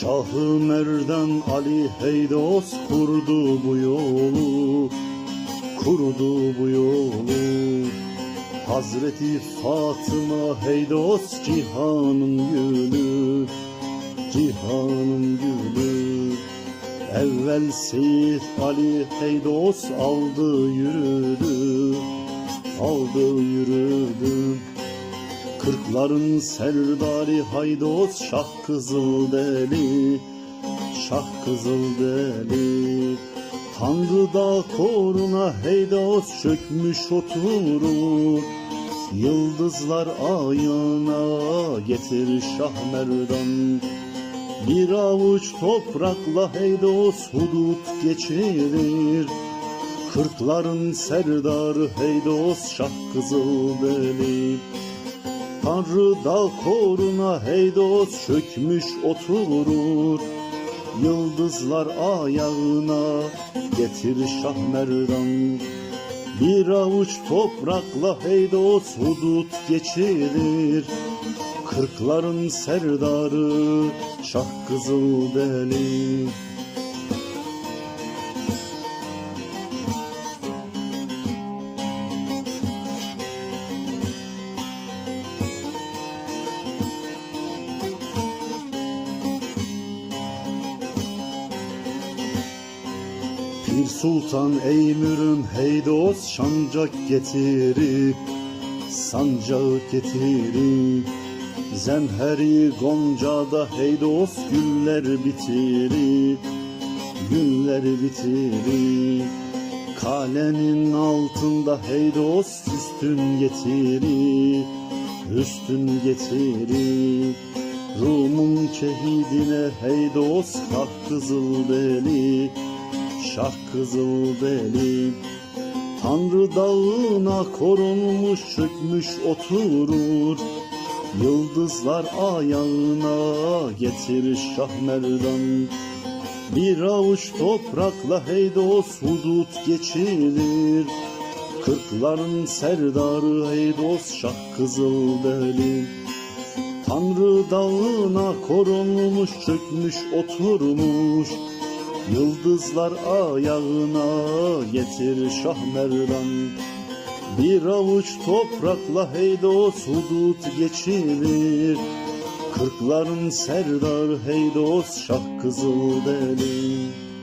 Şahı Merdan Ali Heydos kurdu bu yolu Kurdu bu yolu. Hazreti Fatıma Heydos cihanın gülü Cihanın gülü. Evvel Seyit Ali Heydos aldı yürüdü Aldı yürüdü Kırkların serdari haydos şah kızıl deli Şah kızıl deli Tanrı da koruna heydos çökmüş oturur Yıldızlar ayağına getir şah merdan. Bir avuç toprakla heydos hudut geçirir. Kırkların serdarı heydos şah kızıl deli Tanrı da koruna heydos çökmüş oturur. Yıldızlar ayağına getir şah merdan. Bir avuç toprakla heydos hudut geçirir. Kırkların serdarı şah kızıl deli Pir Sultan ey mürüm heydos şancak getirip Sancağı getirip Zemheri goncada heydos güller bitirip Güller bitirip Kalenin altında heydos üstün getirip Üstün getirip Rum'un şehidine heydos hak kızıl deli Şah kızıl deli. Tanrı dağına korunmuş çökmüş oturur. Yıldızlar ayağına getir şah merdan Bir avuç toprakla heydos hudut geçirir. Kırkların serdarı heydos şah kızıl deli. Tanrı dağına korunmuş çökmüş oturmuş Yıldızlar ayağına getir şah merdan. Bir avuç toprakla heydos hudut geçirir. Kırkların serdar heydos şah kızıl deli